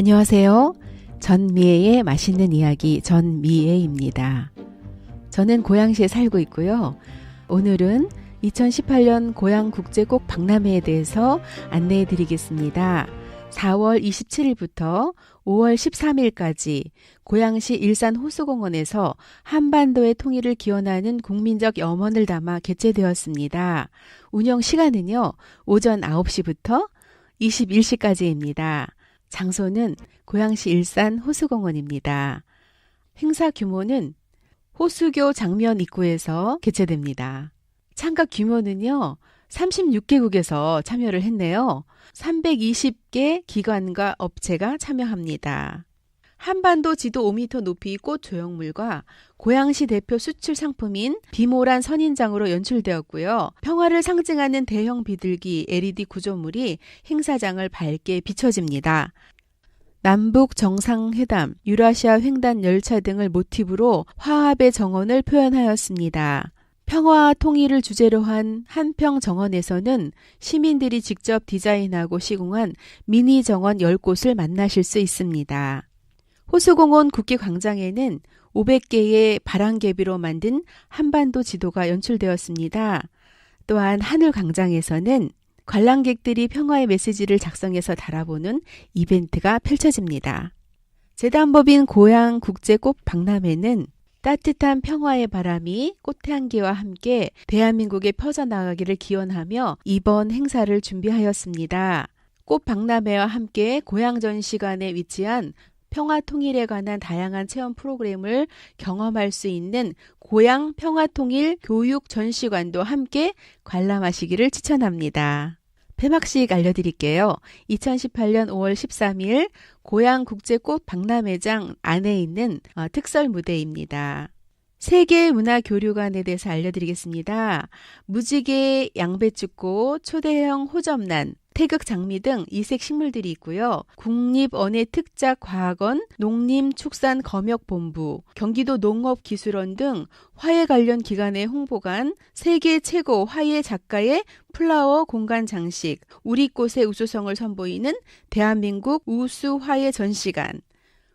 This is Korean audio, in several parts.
안녕하세요. 전미애의 맛있는 이야기 전미애입니다. 저는 고양시에 살고 있고요. 오늘은 2018년 고양국제꽃 박람회에 대해서 안내해 드리겠습니다. 4월 27일부터 5월 13일까지 고양시 일산 호수공원에서 한반도의 통일을 기원하는 국민적 염원을 담아 개최되었습니다. 운영 시간은요, 오전 9시부터 21시까지입니다. 장소는 고양시 일산 호수공원입니다. 행사 규모는 호수교 장면 입구에서 개최됩니다. 참가 규모는요, 36개국에서 참여를 했네요. 320개 기관과 업체가 참여합니다. 한반도 지도 5m 높이 꽃 조형물과 고양시 대표 수출 상품인 비모란 선인장으로 연출되었고요. 평화를 상징하는 대형 비둘기 LED 구조물이 행사장을 밝게 비춰집니다. 남북 정상회담, 유라시아 횡단 열차 등을 모티브로 화합의 정원을 표현하였습니다. 평화와 통일을 주제로 한 한평 정원에서는 시민들이 직접 디자인하고 시공한 미니 정원 10곳을 만나실 수 있습니다. 호수공원 국기광장에는 500개의 바람개비로 만든 한반도 지도가 연출되었습니다. 또한 하늘광장에서는 관람객들이 평화의 메시지를 작성해서 달아보는 이벤트가 펼쳐집니다. 재단법인 고향 국제 꽃 박람회는 따뜻한 평화의 바람이 꽃향기와 함께 대한민국에 퍼져나가기를 기원하며 이번 행사를 준비하였습니다. 꽃 박람회와 함께 고향 전시관에 위치한 평화 통일에 관한 다양한 체험 프로그램을 경험할 수 있는 고향 평화 통일 교육 전시관도 함께 관람하시기를 추천합니다. 폐막식 알려드릴게요. 2018년 5월 13일 고향 국제꽃 박람회장 안에 있는 어, 특설 무대입니다. 세계 문화 교류관에 대해서 알려드리겠습니다. 무지개 양배추꽃, 초대형 호접란, 태극 장미 등 이색 식물들이 있고요. 국립원예특작과학원, 농림축산검역본부, 경기도 농업기술원 등 화훼 관련 기관의 홍보관, 세계 최고 화훼 작가의 플라워 공간 장식, 우리 꽃의 우수성을 선보이는 대한민국 우수 화훼 전시관,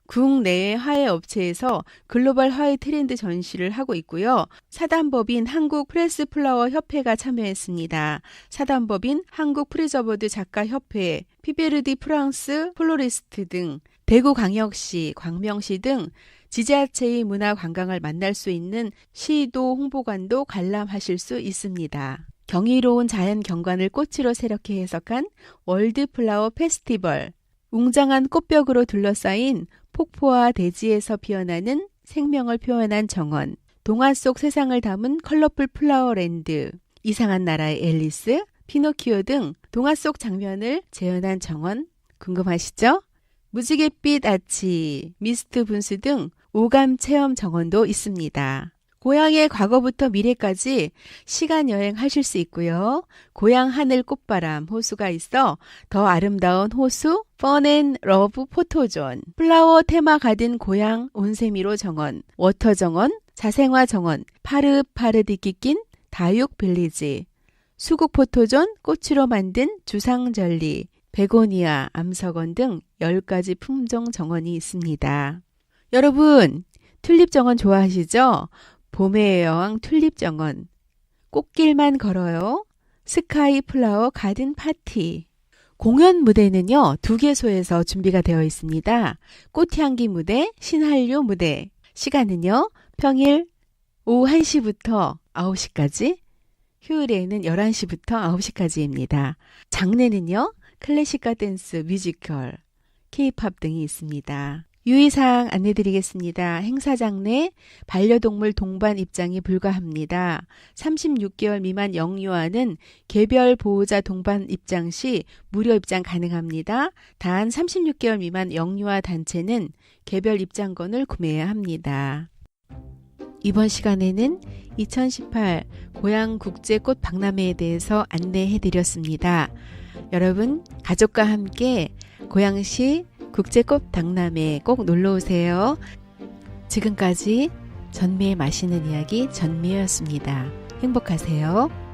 국내 화훼 업체에서 글로벌 화훼 트렌드 전시를 하고 있고요. 사단법인 한국 프레스 플라워 협회가 참여했습니다. 사단법인 한국 프리저버드 작가 협회, 피베르디 프랑스 플로리스트 등 대구 광역시, 광명시 등 지자체의 문화 관광을 만날 수 있는 시도 홍보관도 관람하실 수 있습니다. 경이로운 자연 경관을 꽃으로 새롭게 해석한 월드 플라워 페스티벌, 웅장한 꽃벽으로 둘러싸인 폭포와 대지에서 피어나는 생명을 표현한 정원, 동화 속 세상을 담은 컬러풀 플라워랜드, 이상한 나라의 앨리스, 피노키오 등 동화 속 장면을 재현한 정원 궁금하시죠? 무지갯빛 아치, 미스트 분수 등 오감 체험 정원도 있습니다. 고향의 과거부터 미래까지 시간 여행 하실 수 있고요. 고향 하늘 꽃바람 호수가 있어 더 아름다운 호수 펀앤 러브 포토존 플라워 테마 가든 고향 온세미로 정원 워터 정원 자생화 정원 파르파르디끼 낀 다육 빌리지 수국 포토존 꽃으로 만든 주상절리 베고니아 암석원 등 10가지 품종 정원이 있습니다. 여러분 튤립 정원 좋아하시죠? 봄의 여왕 튤립 정원, 꽃길만 걸어요, 스카이 플라워 가든 파티. 공연 무대는요, 두 개소에서 준비가 되어 있습니다. 꽃향기 무대, 신한류 무대. 시간은요, 평일 오후 1시부터 9시까지, 휴일에는 11시부터 9시까지입니다. 장르는요, 클래식과 댄스, 뮤지컬, 케이팝 등이 있습니다. 유의사항 안내드리겠습니다. 행사장 내 반려동물 동반 입장이 불가합니다. 36개월 미만 영유아는 개별 보호자 동반 입장 시 무료 입장 가능합니다. 단 36개월 미만 영유아 단체는 개별 입장권을 구매해야 합니다. 이번 시간에는 2018 고향 국제 꽃 박람회에 대해서 안내해 드렸습니다. 여러분, 가족과 함께 고양시 국제꽃 박람회 꼭 놀러 오세요. 지금까지 전미의 맛있는 이야기 전미였습니다. 행복하세요.